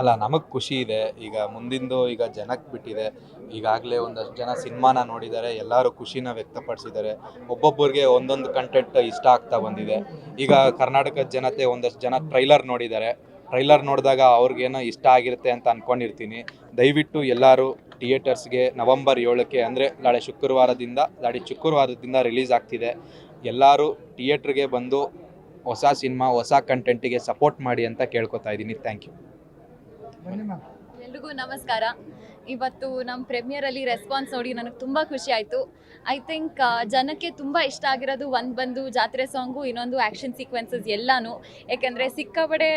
ಅಲ್ಲ, ನಮಗೆ ಖುಷಿ ಇದೆ. ಈಗ ಮುಂದಿಂದು ಈಗ ಜನಕ್ಕೆ ಬಿಟ್ಟಿದೆ. ಈಗಾಗಲೇ ಒಂದಷ್ಟು ಜನ ಸಿನಿಮಾನ ನೋಡಿದ್ದಾರೆ ಎಲ್ಲರೂ ಖುಷಿನ ವ್ಯಕ್ತಪಡಿಸಿದ್ದಾರೆ ಒಬ್ಬೊಬ್ಬರಿಗೆ ಒಂದೊಂದು ಕಂಟೆಂಟ್ ಇಷ್ಟ ಆಗ್ತಾ ಬಂದಿದೆ. ಈಗ ಕರ್ನಾಟಕದ ಜನತೆ ಒಂದಷ್ಟು ಜನ ಟ್ರೈಲರ್ ನೋಡಿದ್ದಾರೆ ಟ್ರೈಲರ್ ನೋಡಿದಾಗ ಅವ್ರಿಗೇನೋ ಇಷ್ಟ ಆಗಿರುತ್ತೆ ಅಂತ ಅಂದ್ಕೊಂಡಿರ್ತೀನಿ ದಯವಿಟ್ಟು ಎಲ್ಲರೂ ಥಿಯೇಟರ್ಸ್ಗೆ ನವಂಬರ್ ಏಳಕ್ಕೆ ಅಂದರೆ ನಾಳೆ ಶುಕ್ರವಾರದಿಂದ ನಾಳೆ ಶುಕ್ರವಾರದಿಂದ ರಿಲೀಸ್ ಆಗ್ತಿದೆ. ಎಲ್ಲರೂ ಥಿಯೇಟ್ರಿಗೆ ಬಂದು ಹೊಸ ಸಿನಿಮಾ, ಹೊಸ ಕಂಟೆಂಟಿಗೆ ಸಪೋರ್ಟ್ ಮಾಡಿ ಅಂತ ಕೇಳ್ಕೊತಾ ಇದ್ದೀನಿ. ಥ್ಯಾಂಕ್ ಯು ಎಲ್ರಿಗೂ ನಮಸ್ಕಾರ ಇವತ್ತು ನಮ್ಮ ಪ್ರೆಮಿಯರಲ್ಲಿ ರೆಸ್ಪಾನ್ಸ್ ನೋಡಿ ನನಗೆ ತುಂಬ ಖುಷಿ ಆಯಿತು. ಐ ಥಿಂಕ್ ಜನಕ್ಕೆ ತುಂಬ ಇಷ್ಟ ಆಗಿರೋದು ಒಂದು ಬಂದು ಜಾತ್ರೆ ಸಾಂಗು ಇನ್ನೊಂದು ಆ್ಯಕ್ಷನ್ ಸೀಕ್ವೆನ್ಸಸ್ ಎಲ್ಲನೂ. ಯಾಕೆಂದರೆ ಸಿಕ್ಕಾಪಡೆ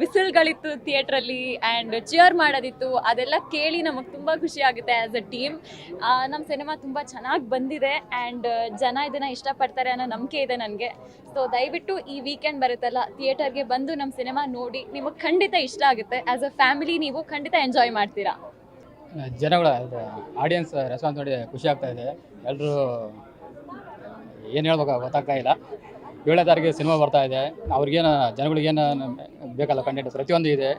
ವಿಸಿಲ್ಗಳಿತ್ತು ಥಿಯೇಟ್ರಲ್ಲಿ ಆ್ಯಂಡ್ ಚಿಯರ್ ಮಾಡೋದಿತ್ತು. ಅದೆಲ್ಲ ಕೇಳಿ ನಮಗೆ ತುಂಬ ಖುಷಿ ಆಗುತ್ತೆ ಆ್ಯಸ್ ಅ ಟೀಮ್ ನಮ್ಮ ಸಿನಿಮಾ ತುಂಬ ಚೆನ್ನಾಗಿ ಬಂದಿದೆ ಆ್ಯಂಡ್ ಜನ ಇದನ್ನು ಇಷ್ಟಪಡ್ತಾರೆ ಅನ್ನೋ ನಂಬಿಕೆ ಇದೆ ನನಗೆ. ಸೊ ದಯವಿಟ್ಟು ಈ ವೀಕೆಂಡ್ ಬರುತ್ತಲ್ಲ ಥಿಯೇಟರ್ಗೆ ಬಂದು ನಮ್ಮ ಸಿನಿಮಾ ನೋಡಿ ನಿಮಗೆ ಖಂಡಿತ ಇಷ್ಟ ಆಗುತ್ತೆ. ಆ್ಯಸ್ ಅ ಫ್ಯಾಮಿಲಿ ನೀವು ಖಂಡಿತ ಎಂಜಾಯ್ ಮಾಡ್ತೀರಾ. ಜನಗಳ ಆಡಿಯನ್ಸ್ ರೆಸ್ಪಾನ್ಸ್ ನೋಡಿ ಖುಷಿ ಆಗ್ತಾ ಇದೆ. ಎಲ್ಲರೂ ಏನು ಹೇಳ್ಬೇಕು ಗೊತ್ತಾಗ್ತಾ ಇಲ್ಲ. ಏಳನೇ ತಾರೀಕಿಗೆ ಸಿನಿಮಾ ಬರ್ತಾ ಇದೆ. ಅವ್ರಿಗೇನು, ಜನಗಳಿಗೇನು ಬೇಕಲ್ಲ ಕಂಟೆಂಟ್ ಪ್ರತಿಯೊಂದು ಇದೆ.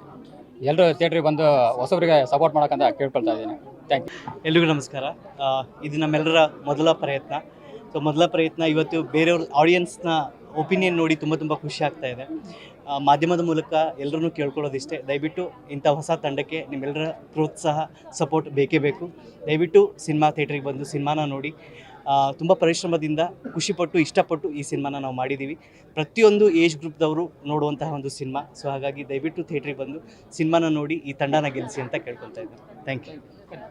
ಎಲ್ಲರೂ ಥಿಯೇಟ್ರಿಗೆ ಬಂದು ಹೊಸಬ್ರಿಗೆ ಸಪೋರ್ಟ್ ಮಾಡೋಕ್ಕಂತ ಕೇಳ್ಕೊಳ್ತಾ ಇದ್ದೀನಿ. ಥ್ಯಾಂಕ್ ಯು ಎಲ್ರಿಗೂ ನಮಸ್ಕಾರ. ಇದು ನಮ್ಮೆಲ್ಲರ ಮೊದಲ ಪ್ರಯತ್ನ. ಸೊ ಮೊದಲ ಪ್ರಯತ್ನ ಇವತ್ತು ಬೇರೆಯವ್ರ ಆಡಿಯನ್ಸ್ನ ಒಪಿನಿಯನ್ ನೋಡಿ ತುಂಬ ತುಂಬ ಖುಷಿ ಆಗ್ತಾ ಇದೆ. ಮಾಧ್ಯಮದ ಮೂಲಕ ಎಲ್ಲರನ್ನೂ ಕೇಳ್ಕೊಳ್ಳೋದಿಷ್ಟೇ. ದಯವಿಟ್ಟು ಇಂಥ ಹೊಸ ತಂಡಕ್ಕೆ ನಿಮ್ಮೆಲ್ಲರ ಪ್ರೋತ್ಸಾಹ, ಸಪೋರ್ಟ್ ಬೇಕೇ ಬೇಕು. ದಯವಿಟ್ಟು ಸಿನಿಮಾ ಥಿಯೇಟ್ರಿಗೆ ಬಂದು ಸಿನಿಮಾನ ನೋಡಿ. ತುಂಬ ಪರಿಶ್ರಮದಿಂದ ಖುಷಿಪಟ್ಟು, ಇಷ್ಟಪಟ್ಟು ಈ ಸಿನಿಮಾನ ನಾವು ಮಾಡಿದ್ದೀವಿ. ಪ್ರತಿಯೊಂದು ಏಜ್ ಗ್ರೂಪ್ದವರು ನೋಡುವಂತಹ ಒಂದು ಸಿನಿಮಾ. ಸೊ, ಹಾಗಾಗಿ ದಯವಿಟ್ಟು ಥಿಯೇಟ್ರಿಗೆ ಬಂದು ಸಿನಿಮಾನ ನೋಡಿ, ಈ ತಂಡನ ಗೆಲ್ಲಿಸಿ ಅಂತ ಕೇಳ್ಕೊತಾ ಇದ್ದೀನಿ. Thank you